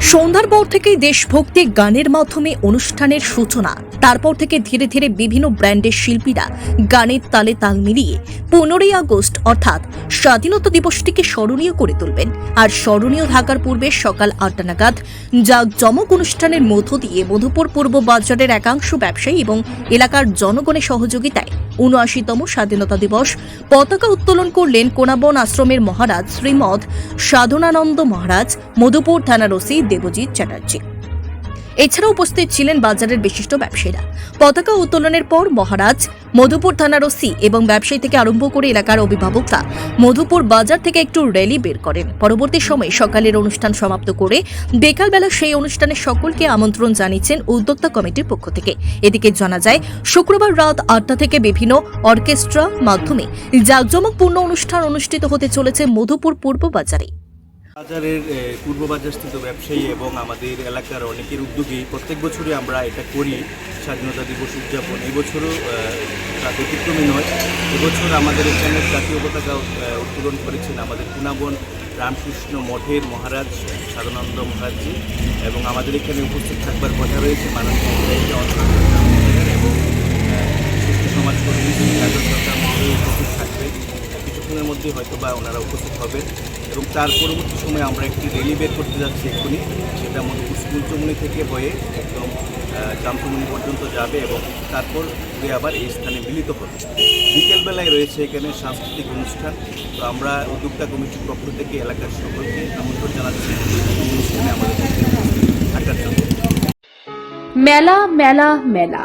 সন্ধ্যার পর থেকেই দেশভক্তি গানের মাধ্যমে অনুষ্ঠানের সূচনা। তারপর থেকে ধীরে ধীরে বিভিন্ন ব্র্যান্ডের শিল্পীরা গানের তালে তাল মিলিয়ে পনেরোই আগস্ট, অর্থাৎ স্বাধীনতা দিবসটিকে স্মরণীয় করে তুলবেন। আর স্মরণীয় থাকার পূর্বে সকাল আটটা নাগাদ জাঁকজমক অনুষ্ঠানের মধ্য দিয়ে মধুপুর পূর্ব বাজারের একাংশ ব্যবসায়ী এবং এলাকার জনগণের সহযোগিতায় উনআশিতম স্বাধীনতা দিবস পতাকা উত্তোলন করলেন কোনাবন আশ্রমের মহারাজ শ্রীমদ সাধনানন্দ মহারাজ, মধুপুর থানার ওসি দেবজিৎ চ্যাটার্জি। এছাড়া উপস্থিত ছিলেন বাজারের বিশিষ্ট ব্যবসায়ীরা। পতাকা উত্তোলনের পর মহারাজ, মধুপুর থানার ওসি এবং ব্যবসায়ী থেকে আরম্ভ করে এলাকার অভিভাবকরা মধুপুর বাজার থেকে একটু র্যালি বের করেন। পরবর্তী সময়ে সকালের অনুষ্ঠান সমাপ্ত করে বিকালবেলা সেই অনুষ্ঠানে সকলকে আমন্ত্রণ জানিয়েছেন উদ্যোক্তা কমিটির পক্ষ থেকে। এদিকে জানা যায়, শুক্রবার রাত আটটা থেকে বিভিন্ন অর্কেস্ট্রা মাধ্যমে জাঁকজমকপূর্ণ অনুষ্ঠান অনুষ্ঠিত হতে চলেছে মধুপুর পূর্ব বাজারে। বাজারের পূর্ব বাজারস্থিত ব্যবসায়ী এবং আমাদের এলাকার অনেকের উদ্যোগেই প্রত্যেক বছরই আমরা এটা করি। স্বাধীনতা দিবস উদযাপন। এই বছরও আহ, তা ব্যতিক্রমী নয়। এবছর আমাদের এখানে জাতীয় পতাকা উত্তোলন করেছেন আমাদের পুনাবন রামকৃষ্ণ মঠের মহারাজ সাধনানন্দ মহারাজজি এবং আমাদের এখানে উপস্থিত থাকবার কথা রয়েছে মাননীয় এবং সমাজকর্মী উপস্থিত মধ্যে হয়তো বা ওনারা উপস্থিত হবেন এবং তার পরবর্তী সময়ে আমরা একটি রেলি বের করতে যাচ্ছি এক্ষুনি। সেটা মধুপুর স্কুলচমুনি থেকে হয়ে একদম জামচমুনি পর্যন্ত যাবে এবং তারপর ঘুরে আবার এই স্থানে মিলিত হবে। বিকেলবেলায় রয়েছে এখানে সাংস্কৃতিক অনুষ্ঠান। তো আমরা উদ্যোক্তা কমিটির পক্ষ থেকে এলাকার সকলকে আমন্ত্রণ জানাচ্ছি। অনুষ্ঠানে আমাদের মেলা মেলা মেলা।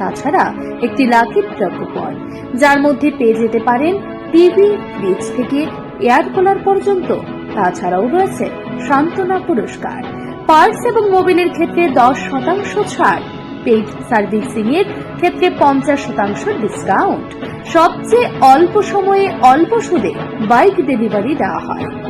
তাছাড়া একটি লাকি ড্র কুপন যার মধ্যে পেয়ে যেতে পারেন টিভি ফ্রিজ থেকে এয়ার কুলার পর্যন্ত। তাছাড়াও রয়েছে সান্ত্বনা পুরস্কার, পার্স এবং মোবিলের ক্ষেত্রে দশ শতাংশ ছাড়, পেইড সার্ভিসিং এর ক্ষেত্রে পঞ্চাশ শতাংশ ডিসকাউন্ট। সবচেয়ে অল্প সময়ে অল্প সুদে বাইক ডেলিভারি দেওয়া হয়।